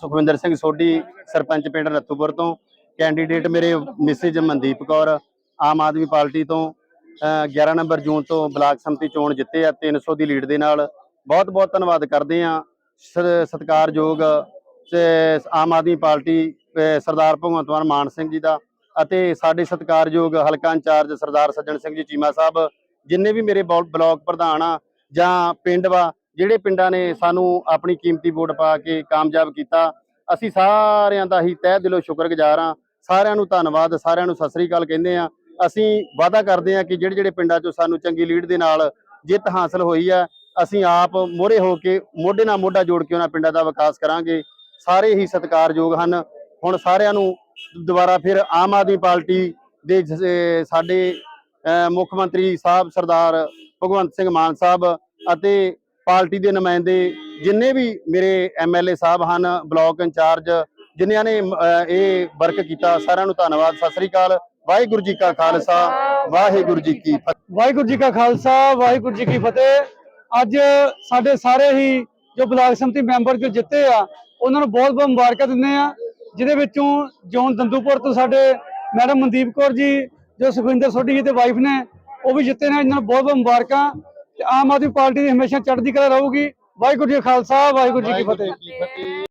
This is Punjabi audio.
ਸੁਖਵਿੰਦਰ ਸਿੰਘ ਸੋਢੀ, ਸਰਪੰਚ ਪਿੰਡ ਰੱਤੂਪੁਰ ਤੋਂ ਕੈਂਡੀਡੇਟ ਮੇਰੇ ਮਿਸਿਜ ਮਨਦੀਪ ਕੌਰ, ਆਮ ਆਦਮੀ ਪਾਰਟੀ ਤੋਂ, ਅਹ 11 ਨੰਬਰ ਜੂਨ ਤੋਂ ਬਲਾਕ ਸੰਮਤੀ ਚੋਣ ਜਿੱਤੇ ਆ 300 ਦੀ ਲੀਡ ਦੇ ਨਾਲ। ਬਹੁਤ ਬਹੁਤ ਧੰਨਵਾਦ ਕਰਦੇ ਆ ਸਤਿਕਾਰਯੋਗ ਆਮ ਆਦਮੀ ਪਾਰਟੀ ਸਰਦਾਰ ਭਗਵੰਤ ਮਾਨ ਮਾਨ ਸਿੰਘ ਜੀ ਦਾ ਅਤੇ ਸਾਡੇ ਸਤਿਕਾਰਯੋਗ ਹਲਕਾ ਇੰਚਾਰਜ ਸਰਦਾਰ ਸੱਜਣ ਸਿੰਘ ਜੀ ਚੀਮਾ ਸਾਹਿਬ, ਜਿੰਨੇ ਵੀ ਮੇਰੇ ਬਲ- ਬਲਾਕ ਪ੍ਰਧਾਨ ਆ ਜਾਂ ਪਿੰਡ ਵਾ ਜਿਹੜੇ ਪਿੰਡਾਂ ਨੇ ਸਾਨੂੰ ਆਪਣੀ ਕੀਮਤੀ ਵੋਟ ਪਾ ਕੇ ਕਾਮਯਾਬ ਕੀਤਾ, ਅਸੀਂ ਸਾਰਿਆਂ ਦਾ ਹੀ ਤਹਿ ਦਿਲੋਂ ਸ਼ੁਕਰਗੁਜ਼ਾਰ ਹਾਂ। ਸਾਰਿਆਂ ਨੂੰ ਧੰਨਵਾਦ, ਸਾਰਿਆਂ ਨੂੰ ਸਤਿ ਸ੍ਰੀ ਅਕਾਲ ਕਹਿੰਦੇ ਆ ਅਸੀਂ ਵਾਅਦਾ ਕਰਦੇ ਆ ਕਿ ਜਿਹੜੇ ਜਿਹੜੇ ਪਿੰਡਾਂ 'ਚੋਂ ਸਾਨੂੰ ਚੰਗੀ ਲੀਡ ਦੇ ਨਾਲ ਜਿੱਤ ਹਾਸਲ ਹੋਈ ਆ ਅਸੀਂ ਆਪ ਮੋਹਰੇ ਹੋ ਕੇ ਮੋਢੇ ਨਾਲ ਮੋਢਾ ਜੋੜ ਕੇ ਉਹਨਾਂ ਪਿੰਡਾਂ ਦਾ ਵਿਕਾਸ ਕਰਾਂਗੇ। ਸਾਰੇ ਹੀ ਸਤਿਕਾਰਯੋਗ ਹਨ। ਹੁਣ ਸਾਰਿਆਂ ਨੂੰ ਦੁਬਾਰਾ ਫਿਰ ਆਮ ਆਦਮੀ ਪਾਰਟੀ ਦੇ ਜ- ਸਾਡੇ ਮੁੱਖ ਮੰਤਰੀ ਸਾਹਿਬ ਸਰਦਾਰ ਭਗਵੰਤ ਸਿੰਘ ਮਾਨ ਸਾਹਿਬ ਅਤੇ ਪਾਰਟੀ ਦੇ ਨੁਮਾਇੰਦੇ ਜਿੰਨੇ ਵੀ ਮੇਰੇ ਐਮਐਲਏ ਸਾਹਿਬ ਹਨ, ਬਲਾਕ ਇੰਚਾਰਜ, ਜਿਨ੍ਹਾਂ ਨੇ ਇਹ ਵਰਕ ਕੀਤਾ, ਸਾਰਿਆਂ ਨੂੰ ਧੰਨਵਾਦ, ਸਤਿ ਸ੍ਰੀ ਅਕਾਲ, ਵਾਹਿਗੁਰੂ ਜੀ ਕਾ ਖਾਲਸਾ, ਵਾਹਿਗੁਰੂ ਜੀ ਕੀ ਫਤਿਹ। ਵਾਹਿਗੁਰੂ ਜੀ ਕਾ ਖਾਲਸਾ, ਵਾਹਿਗੁਰੂ ਜੀ ਕੀ ਫਤਿਹ। ਅੱਜ ਸਾਡੇ ਸਾਰੇ ਹੀ ਜੋ ਬਲਾਕ ਸੰਮਤੀ ਮੈਂਬਰ ਜੋ ਜਿੱਤੇ ਆ, ਉਹਨਾਂ ਨੂੰ ਬਹੁਤ ਬਹੁਤ ਮੁਬਾਰਕਾਂ ਦਿੰਦੇ ਆ, ਜਿਹਦੇ ਵਿੱਚੋਂ ਜੋਨ ਦੰਦੂਪੁਰ ਤੋਂ ਸਾਡੇ ਮੈਡਮ ਮਨਦੀਪ ਕੌਰ ਜੀ, ਜੋ ਸੁਖਵਿੰਦਰ ਸੋਢੀ ਜੀ ਦੇ ਵਾਈਫ ਨੇ, ਉਹ ਵੀ ਜਿੱਤੇ ਨੇ, ਇਹਨਾਂ ਨੂੰ ਬਹੁਤ ਬਹੁਤ ਮੁਬਾਰਕਾਂ। ਤੇ ਆਮ ਆਦਮੀ ਪਾਰਟੀ ਦੀ ਹਮੇਸ਼ਾ ਚੜ੍ਹਦੀ ਕਲਾ ਰਹੂਗੀ। ਵਾਹਿਗੁਰੂ ਜੀ ਕਾ ਖਾਲਸਾ ਵਾਹਿਗੁਰੂ ਜੀ ਕੀ ਫਤਿਹ ਵਾਹਿਗੁਰੂ ਜੀ ਕੀ ਫਤਿਹ।